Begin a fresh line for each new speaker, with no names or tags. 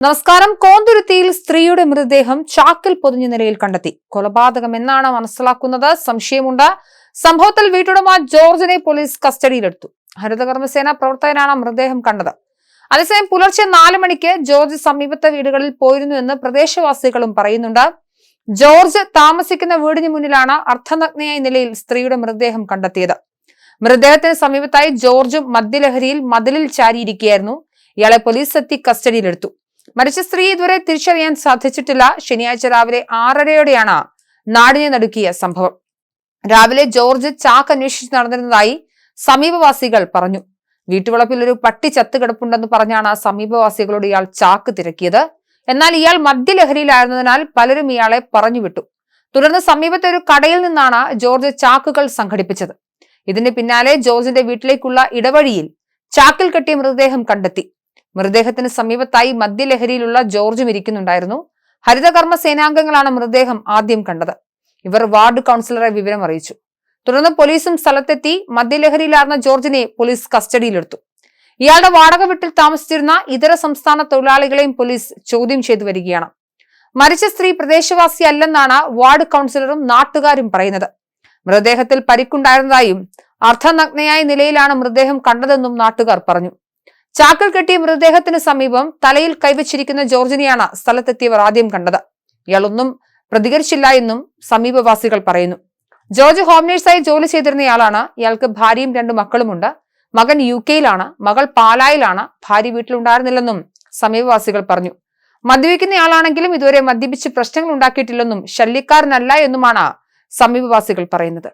നമസ്കാരം. കോന്തുരുത്തിയിൽ സ്ത്രീയുടെ മൃതദേഹം ചാക്കിൽ പൊതിഞ്ഞ നിലയിൽ കണ്ടെത്തി. കൊലപാതകം എന്നാണ് മനസ്സിലാക്കുന്നത്. സംശയമുണ്ട്. സംഭവത്തിൽ വീട്ടുടമ ജോർജിനെ പോലീസ് കസ്റ്റഡിയിലെടുത്തു. ഹരിതകർമ്മസേന പ്രവർത്തകനാണ് മൃതദേഹം കണ്ടത്. അതേസമയം പുലർച്ചെ നാല് മണിക്ക് ജോർജ് സമീപത്തെ വീടുകളിൽ പോയിരുന്നു എന്ന് പ്രദേശവാസികളും പറയുന്നുണ്ട്. ജോർജ് താമസിക്കുന്ന വീടിന് മുന്നിലാണ് അർദ്ധനഗ്നയായ നിലയിൽ സ്ത്രീയുടെ മൃതദേഹം കണ്ടെത്തിയത്. മൃതദേഹത്തിന് സമീപത്തായി ജോർജും മദ്യലഹരിയിൽ മതിലിൽ ചാരിയിരിക്കുകയായിരുന്നു. ഇയാളെ പോലീസ് എത്തി കസ്റ്റഡിയിലെടുത്തു. മരിച്ച സ്ത്രീ ഇതുവരെ തിരിച്ചറിയാൻ സാധിച്ചിട്ടില്ല. ശനിയാഴ്ച രാവിലെ ആറരയോടെയാണ് നാടിനെ നടുക്കിയ സംഭവം. രാവിലെ ജോർജ് ചാക്ക് അന്വേഷിച്ച് നടന്നിരുന്നതായി സമീപവാസികൾ പറഞ്ഞു. വീട്ടുവളപ്പിൽ ഒരു പട്ടി ചത്ത് കിടപ്പുണ്ടെന്ന് പറഞ്ഞാണ് സമീപവാസികളോട് ഇയാൾ ചാക്ക് തിരക്കിയത്. എന്നാൽ ഇയാൾ മദ്യലഹരിയിലായിരുന്നതിനാൽ പലരും ഇയാളെ പറഞ്ഞു വിട്ടു തുടർന്ന് സമീപത്തെ ഒരു കടയിൽ നിന്നാണ് ജോർജ് ചാക്കുകൾ സംഘടിപ്പിച്ചത്. ഇതിന് പിന്നാലെ ജോർജിന്റെ വീട്ടിലേക്കുള്ള ഇടവഴിയിൽ ചാക്കിൽ കെട്ടിയ മൃതദേഹം കണ്ടെത്തി. മൃതദേഹത്തിന് സമീപത്തായി മദ്യലഹരിയിലുള്ള ജോർജും ഇരിക്കുന്നുണ്ടായിരുന്നു. ഹരിതകർമ്മ സേനാംഗങ്ങളാണ് മൃതദേഹം ആദ്യം കണ്ടത്. ഇവർ വാർഡ് കൗൺസിലറെ വിവരം അറിയിച്ചു. തുടർന്ന് പോലീസും സ്ഥലത്തെത്തി മദ്യലഹരിയിലാർന്ന ജോർജിനെ പോലീസ് കസ്റ്റഡിയിലെടുത്തു. ഇയാളുടെ വാടക വീട്ടിൽ താമസിച്ചിരുന്ന ഇതര സംസ്ഥാന തൊഴിലാളികളെയും പോലീസ് ചോദ്യം ചെയ്തു വരികയാണ്. മരിച്ച സ്ത്രീ പ്രദേശവാസി അല്ലെന്നാണ് വാർഡ് കൗൺസിലറും നാട്ടുകാരും പറയുന്നത്. മൃതദേഹത്തിൽ പരിക്കുണ്ടായിരുന്നതായും അർദ്ധനഗ്നയായ നിലയിലാണ് മൃതദേഹം കണ്ടതെന്നും നാട്ടുകാർ പറഞ്ഞു. ചാക്കിൽ കെട്ടിയ മൃതദേഹത്തിന് സമീപം തലയിൽ കൈവച്ചിരിക്കുന്ന ജോർജിനെയാണ് സ്ഥലത്തെത്തിയവർ ആദ്യം കണ്ടത്. ഇയാളൊന്നും പ്രതികരിച്ചില്ല എന്നും സമീപവാസികൾ പറയുന്നു. ജോർജ് ഹോം നേഴ്സായി ജോലി ചെയ്തിരുന്നയാളാണ് ഇയാൾക്ക് ഭാര്യയും രണ്ടു മക്കളുമുണ്ട്. മകൻ യു കെയിലാണ്. മകൾ പാലായിലാണ്. ഭാര്യ വീട്ടിലുണ്ടായിരുന്നില്ലെന്നും സമീപവാസികൾ പറഞ്ഞു. മദ്യപിക്കുന്നയാളാണെങ്കിലും ഇതുവരെ മദ്യപിച്ച് പ്രശ്നങ്ങൾ ഉണ്ടാക്കിയിട്ടില്ലെന്നും ശല്യക്കാരനല്ല എന്നുമാണ് സമീപവാസികൾ പറയുന്നത്.